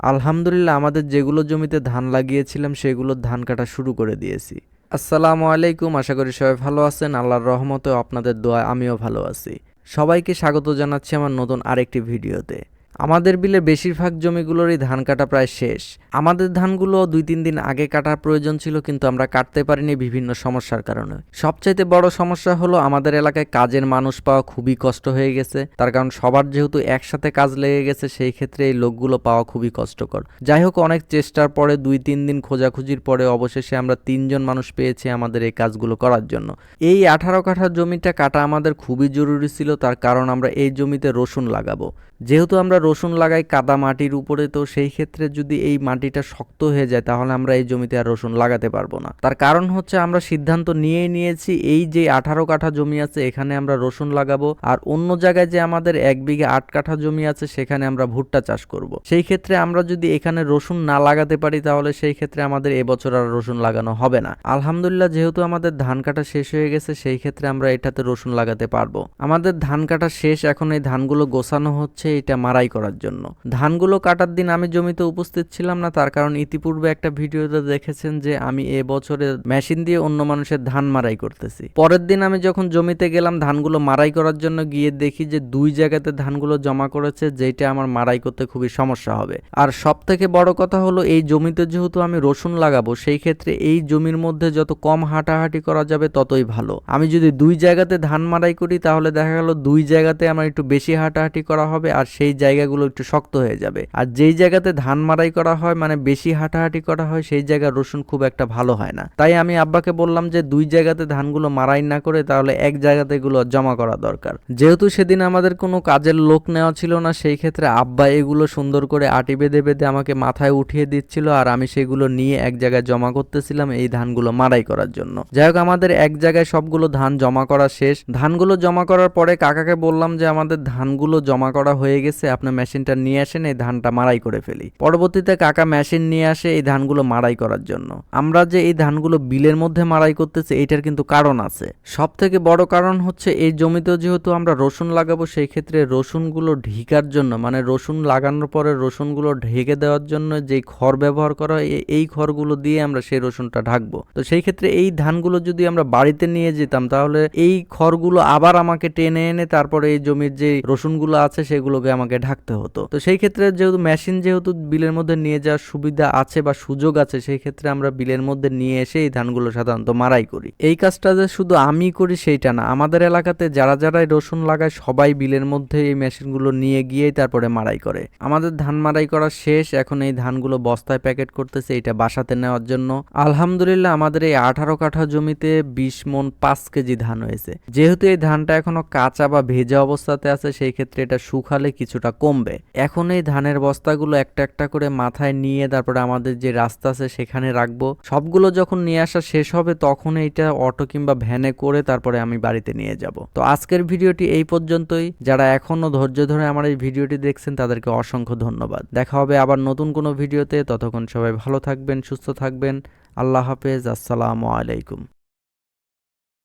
আলহামদুলিল্লাহ, আমাদের যেগুলো জমিতে ধান লাগিয়েছিলাম, সেগুলো ধান কাটা শুরু করে দিয়েছি। আসসালামু আলাইকুম, আশা করি সবাই ভালো আছেন। আল্লাহর রহমতে আপনাদের দোয়া আমিও ভালো আছি। সবাইকে স্বাগত জানাচ্ছি আমার নতুন আরেকটি ভিডিওতে। আমাদের বিলের বেশিরভাগ জমিগুলোরই ধান কাটা প্রায় শেষ। আমাদের ধানগুলো দুই তিন দিন আগে কাটার প্রয়োজন ছিল, কিন্তু আমরা কাটতে পারিনি বিভিন্ন সমস্যার কারণে। সবচাইতে বড় সমস্যা হলো, আমাদের এলাকায় কাজের মানুষ পাওয়া খুবই কষ্ট হয়ে গেছে। তার কারণ সবার যেহেতু একসাথে কাজ লেগে গেছে, সেই ক্ষেত্রে এই লোকগুলো পাওয়া খুবই কষ্টকর। যাই হোক, অনেক চেষ্টার পরে দুই তিন দিন খোঁজাখুঁজির পরে অবশেষে আমরা তিনজন মানুষ পেয়েছি আমাদের এই কাজগুলো করার জন্য। এই আঠারো কাঠা জমিটা কাটা আমাদের খুবই জরুরি ছিল, তার কারণ আমরা এই জমিতে রসুন লাগাবো। যেহেতু আমরা রসুন লাগাই কাদা মাটির উপরে, তো সেই ক্ষেত্রে যদি এই মাটিটা শক্ত হয়ে যায়, তাহলে আমরা এই জমিতে আর রসুন লাগাতে পারব না। তার কারণ হচ্ছে আমরা সিদ্ধান্ত নিয়েই নিয়েছি, এই যে আঠারো কাঠা জমি আছে, এখানে আমরা রসুন লাগাবো, আর অন্য জায়গায় যে আমাদের এক বিঘে আট কাঠা জমি আছে, সেখানে আমরা ভুট্টা চাষ করব। সেই ক্ষেত্রে আমরা যদি এখানে রসুন না লাগাতে পারি, তাহলে সেই ক্ষেত্রে আমাদের এবছর আর রসুন লাগানো হবে না। আলহামদুলিল্লাহ, যেহেতু আমাদের ধান কাটা শেষ হয়ে গেছে, সেই ক্ষেত্রে আমরা এটাতে রসুন লাগাতে পারব। আমাদের ধান কাটা শেষ, এখন এই ধানগুলো গোছানো হচ্ছে, এটা মারাই করার জন্য। ধানগুলো কাটার দিন আমি জমিতে উপস্থিত ছিলাম না, তার কারণ ইতিপূর্বে একটা ভিডিওতে দেখেছেন যে আমি এ বছরে মেশিন দিয়ে অন্য মানুষের ধান মারাই করতেছি। পরের দিন আমি যখন জমিতে গেলাম, ধানগুলো মারাই করার জন্য গিয়ে দেখি যে দুই জায়গাতে ধানগুলো জমা করেছে যেটা আমার মারাই করতে খুবই সমস্যা হবে। আর সব থেকে বড় কথা হলো, এই জমিতে যেহেতু আমি রসুন লাগাবো, সেই ক্ষেত্রে এই জমির মধ্যে যত কম হাঁটাহাঁটি করা যাবে, ততই ভালো। আমি যদি দুই জায়গাতে ধান মারাই করি, তাহলে দেখা গেল দুই জায়গাতে আমার একটু বেশি হাঁটাহাঁটি করা হবে, আর সেই জায়গাগুলো একটু শক্ত হয়ে যাবে। আর যেই জায়গাতে ধান মারাই করা হয় মানে বেশি হাঁটাহাঁটি করা হয়, সেই জায়গায় রসুন খুব একটা ভালো হয় না। তাই আমি আব্বাকে বললাম যে, দুই জায়গাতে ধানগুলো মারাই না করে তাহলে এক জায়গাতে এগুলো জমা করা দরকার। যেহেতু সেদিন আমাদের কোনো কাজের লোক নেওয়া ছিল না, সেই ক্ষেত্রে আব্বা এগুলো সুন্দর করে আটি বেঁধে বেঁধে আমাকে মাথায় উঠিয়ে দিচ্ছিল আর আমি সেগুলো নিয়ে এক জায়গায় জমা করতেছিলাম এই ধানগুলো মারাই করার জন্য। যাই হোক, আমাদের এক জায়গায় সবগুলো ধান জমা করা শেষ। ধানগুলো জমা করার পরে কাকাকে বললাম যে, আমাদের ধানগুলো জমা করা হয়ে গেছে আপনার মেশিনটা নিয়ে আসেন এই ধানটা মারাই করে ফেলি। পরবর্তীতে কাকা মেশিন নিয়ে আসে এই ধানগুলো মারাই করার জন্য। আমরা যে এই ধানগুলো বিলের মধ্যে মারাই করতেছি, এইটার কিন্তু কারণ আছে। সব থেকে বড় কারণ হচ্ছে এই জমিতে যেহেতু আমরা রসুন লাগাবো, সেই ক্ষেত্রে রসুনগুলো ঢিকার জন্য মানে রসুন লাগানোর পরে রসুনগুলো ঢেকে দেওয়ার জন্য যে খড় ব্যবহার করা হয় এই খড়গুলো দিয়ে আমরা সেই রসুনটা ঢাকবো। তো সেই ক্ষেত্রে এই ধানগুলো যদি আমরা বাড়িতে নিয়ে যেতাম, তাহলে এই খড়গুলো আবার আমাকে টেনে এনে তারপরে এই জমির যে রসুনগুলো আছে, সেগুলোকে আমাকে ঢাকতে হতো। তো সেই ক্ষেত্রে যেহেতু মেশিন যেহেতু বিলের মধ্যে নিয়ে যাওয়ার সুবিধা আছে বা সুযোগ আছে, সেই ক্ষেত্রে আমরা বিলের মধ্যে নিয়ে এসে এই ধানগুলো সাধারণত মারাই করি। এই কাজটা যে শুধু আমি করি সেইটা না, আমাদের এলাকাতে যারা যারাই রসুন লাগায় সবাই বিলের মধ্যে এই মেশিনগুলো নিয়ে গিয়েই তারপরে মারাই করে। আমাদের ধান মারাই করা শেষ, এখন এই ধানগুলো বস্তায় প্যাকেট করতেছে, এটা বাসাতে নেওয়ার জন্য। আলহামদুলিল্লাহ আমাদের এই আঠারো কাঠা জমিতে বিশ মন পাঁচ কেজি ধান হয়েছে। যেহেতু এই ধানটা এখনও কাঁচা বা ভেজা অবস্থাতে আছে, সেই ক্ষেত্রে এটা শুকালে কিছুটা কমবে। এখন এই ধানের বস্তাগুলো একটা একটা করে মাথায় নিয়ে তারপরে আমাদের যে রাস্তা আছে সেখানে রাখব। সবগুলো যখন নিয়ে আসা শেষ হবে তখন এইটা অটো কিংবা ভ্যানে করে তারপরে আমি বাড়িতে নিয়ে যাব। তো আজকের ভিডিওটি এই পর্যন্তই। যারা এখনও ধৈর্য ধরে আমার এই ভিডিওটি দেখছেন তাদেরকে অসংখ্য ধন্যবাদ। দেখা হবে আবার নতুন কোনো ভিডিওতে। ততক্ষণ সবাই ভালো থাকবেন, সুস্থ থাকবেন। আল্লাহ হাফেজ। আসসালামু আলাইকুম।